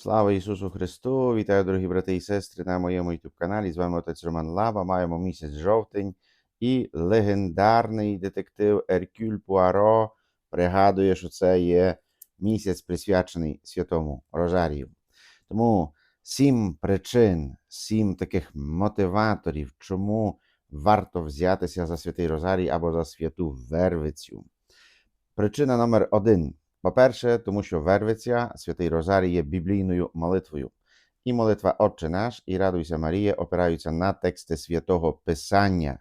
Слава Ісусу Христу! Вітаю, дорогі брати і сестри, на моєму youtube каналі. З вами отець Роман Лаба. Маємо місяць жовтень і легендарний детектив Еркюль Пуаро пригадує, що це є місяць присвячений святому Розарію. Тому сім причин, сім таких мотиваторів, чому варто взятися за святий Розарій або за святу Вервицю. Причина номер один. По-перше, тому що Вервиця, святий Розарій є біблійною молитвою. І молитва Отче наш і Радуйся Марія опираються на тексти святого Писання.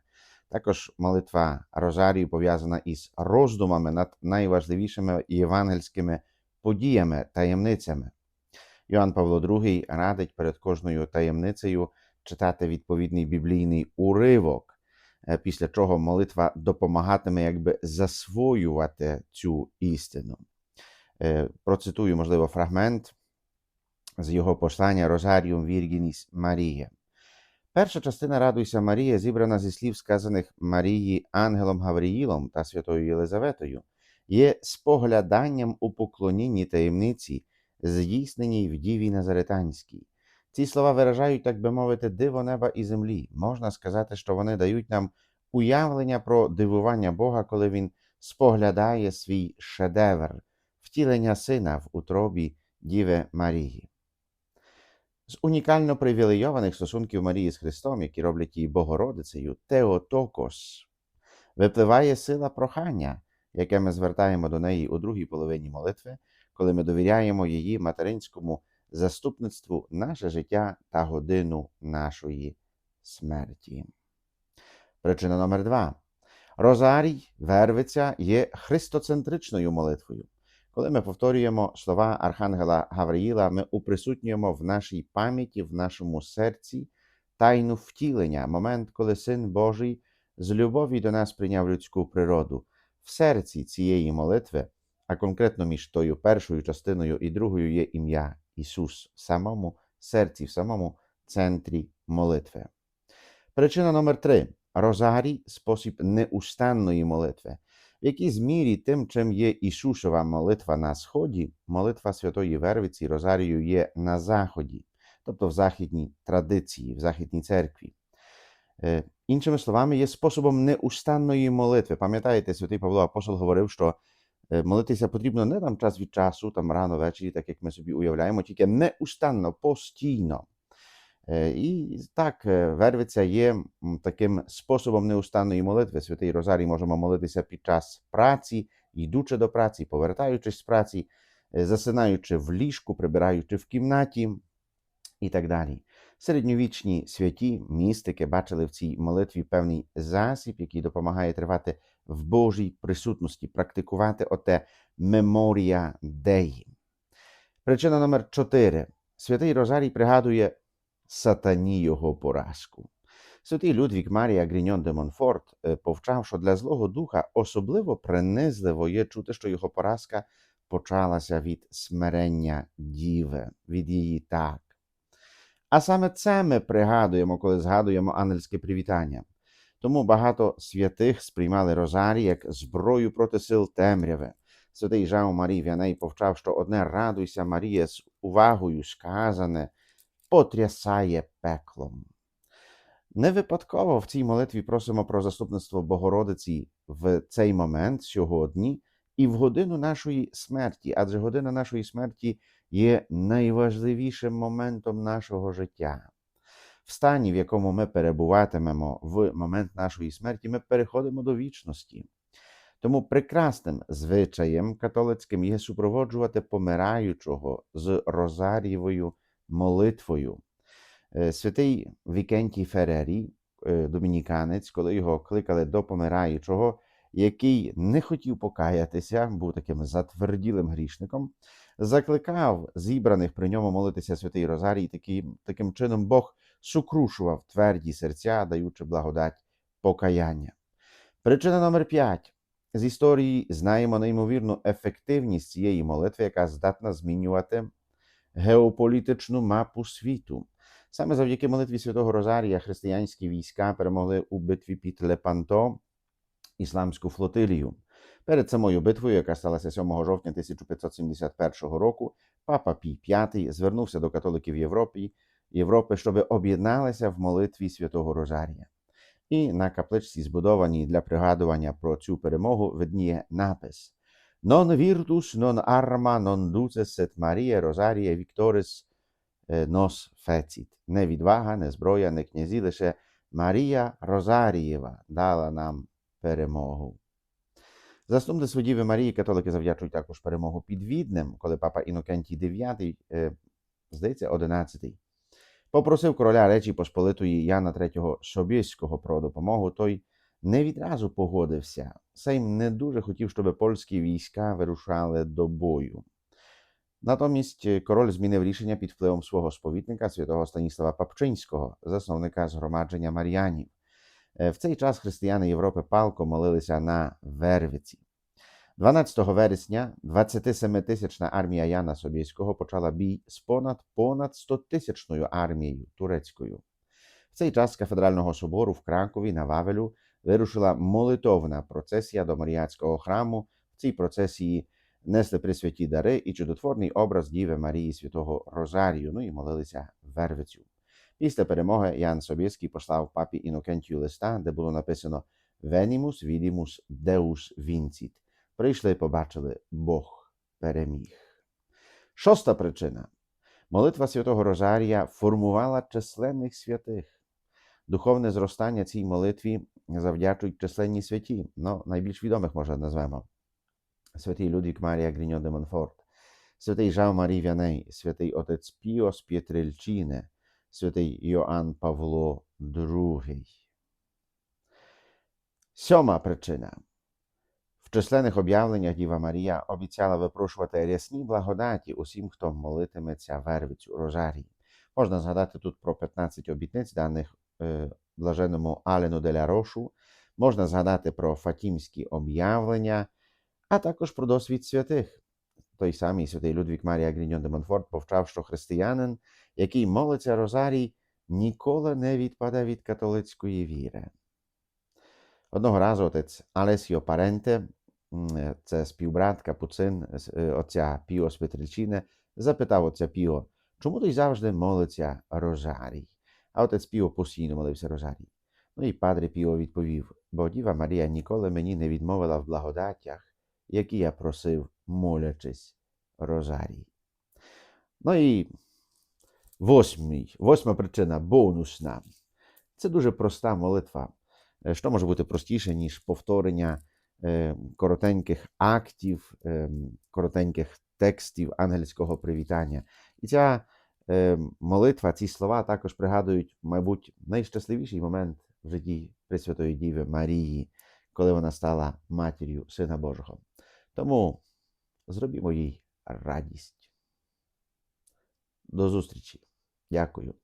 Також молитва Розарію пов'язана із роздумами над найважливішими євангельськими подіями, таємницями. Йоанн Павло II радить перед кожною таємницею читати відповідний біблійний уривок, е, після чого молитва допомагатиме якби засвоювати цю істину. Е, Процитую, можливо, фрагмент з його послання Розаріум Віргініс Марія. Перша частина Радуйся Марія зібрана зі слів, сказаних Марії ангелом Гавриїлом та святою Єлизаветою, є спогляданням у поклонінні таємниці, здійсненій в Діві Назаретанській. Ці слова виражають, так би мовити, диво неба і землі. Можна сказати, що вони дають нам уявлення про дивування Бога, коли він споглядає свій шедевр втілення сина в утробі Діви Марії. З унікально привілейованих стосунків Марії з Христом, які роблять її Богородицею, Теотокос, випливає сила прохання, яке ми звертаємо до неї у другій половині молитви, коли ми довіряємо її материнському заступництву наше життя та годину нашої смерті. Причина номер два. Розарій, вервиця є христоцентричною молитвою. Коли ми повторюємо слова Архангела Гавриїла, ми уприсутнюємо в нашій пам'яті, в нашому серці тайну втілення, момент, коли Син Божий з любові до нас прийняв людську природу. В серці цієї молитви, а конкретно між тою першою частиною і другою є ім'я Ісус в самому серці, в самому центрі молитви. Причина номер три. Розарій спосіб неустанної молитви. В якійсь мірі тим, чим є Ісусова молитва на Сході, молитва Святої Вервиці Розарію є на Заході, тобто в західній традиції, в західній церкві. Е, Іншими словами, є способом неустанної молитви. Пам'ятаєте, святий Павло Апостол говорив, що е, молитися потрібно не там час від часу, там рано ввечері, так як ми собі уявляємо, тільки неустанно, постійно. Е, І так, е, вервиця є таким способом неустанної молитви. Святий Розарій можемо молитися під час праці, йдучи до праці, повертаючись з праці, е, засинаючи в ліжку, прибираючи в кімнаті і так далі. Середньовічні святі містики бачили в цій молитві певний засіб, який допомагає тривати в Божій присутності, практикувати оте меморія Деї. Причина номер 4. Святий Розарій пригадує сатані його поразку. Святий Людвік Марія Гріньон де Монфорт е, повчав, що для Злого Духа особливо принизливо є чути, що його поразка почалася від смирення діви, від її так. А саме це ми пригадуємо, коли згадуємо ангельське привітання. Тому багато святих сприймали Розарій як зброю проти сил темряви. Святий Жау Марій Вяней повчав, що одне радуйся Марія з увагою сказане потрясає пеклом. Не випадково в цій молитві просимо про заступництво Богородиці в цей момент сьогодні і в годину нашої смерті, адже година нашої смерті є найважливішим моментом нашого життя. В стані, в якому ми перебуватимемо в момент нашої смерті, ми переходимо до вічності. Тому прекрасним звичаєм католицьким є супроводжувати помираючого з розарієвою молитвою. Е, Святий Вікентій Ферері, е, домініканець, коли його кликали до помираючого, який не хотів покаятися, був таким затверділим грішником, закликав зібраних при ньому молитися святий Розарій. Таким, таким чином Бог сукрушував тверді серця, даючи благодать покаяння. Причина номер 5. З історії знаємо неймовірну ефективність цієї молитви, яка здатна змінювати геополітичну мапу світу. Саме завдяки молитві Святого Розарія християнські війська перемогли у битві під Лепанто ісламську флотилію. Перед самою битвою, яка сталася 7 жовтня 1571 року, папа Пій V звернувся до католиків Європи, Європи, щоб об'єдналися в молитві святого Розарія. І на капличці, збудованій для пригадування про цю перемогу, видніє напис Non virtus, non arma, non duces et Maria Rosaria victoris е, nos fecit. Не відвага, не зброя, не князі, лише Марія Розарієва дала нам перемогу. Заступництву Діви Марії католики завдячують також перемогу під Віднем, коли папа Інокентій IX, здається, 11, попросив короля Речі Посполитої Яна III Собєського про допомогу, той не відразу погодився. Сейм не дуже хотів, щоб польські війська вирушали до бою. Натомість е, король змінив рішення під впливом свого сповітника святого Станіслава Папчинського, засновника згромадження Мар'янів. Е, В цей час християни Європи палко молилися на Вервиці. 12 вересня 27-тисячна армія Яна Собєського почала бій з понад понад 100-тисячною армією турецькою. В цей час з кафедрального собору в Кракові на Вавелю вирушила молитовна процесія до Маріатського храму. В цій процесії несли присвяті дари і чудотворний образ Діви Марії Святого Розарію, ну і молилися Вервицю. Після перемоги Ян Собєський послав папі Інокентію листа, де було написано Venimus vidimus Deus vincit. Прийшли і побачили Бог переміг. Шоста причина. Молитва Святого Розарія формувала численних святих. Духовне зростання цій молитві завдячують численні святі, ну, найбільш відомих, може, назвемо. Святий Людвік Марія Гріньо де Монфорт, святий Жав Марій Вяней, святий отець Піо з П'єтрильчине, святий Йоанн Павло II. Сьома причина. В численних об'явленнях Діва Марія обіцяла випрошувати рясні благодаті усім, хто молитиметься Вервицю Розарії. Можна згадати тут про 15 обітниць, даних е, блаженному Алену деля Рошу, можна згадати про фатімські об'явлення, а також про досвід святих. Той самий святий Людвік Марія Гріньон де Монфорт повчав, що християнин, який молиться Розарій, ніколи не відпаде від католицької віри. Одного разу отець Алесіо Паренте, це співбрат капуцин е, отця Піо з Петричини, запитав отця Піо, чому той завжди молиться Розарій? А отець Піо постійно молився Розарій. Ну і падре Піо відповів, бо Діва Марія ніколи мені не відмовила в благодаттях, які я просив, молячись Розарій. Ну і восьмий, восьма причина бонусна. Це дуже проста молитва. Е, Що може бути простіше, ніж повторення е, коротеньких актів, е, коротеньких текстів ангельського привітання. І ця молитва, ці слова також пригадують, мабуть, найщасливіший момент в житті Пресвятої Діви Марії, коли вона стала матір'ю Сина Божого. Тому зробімо їй радість. До зустрічі. Дякую.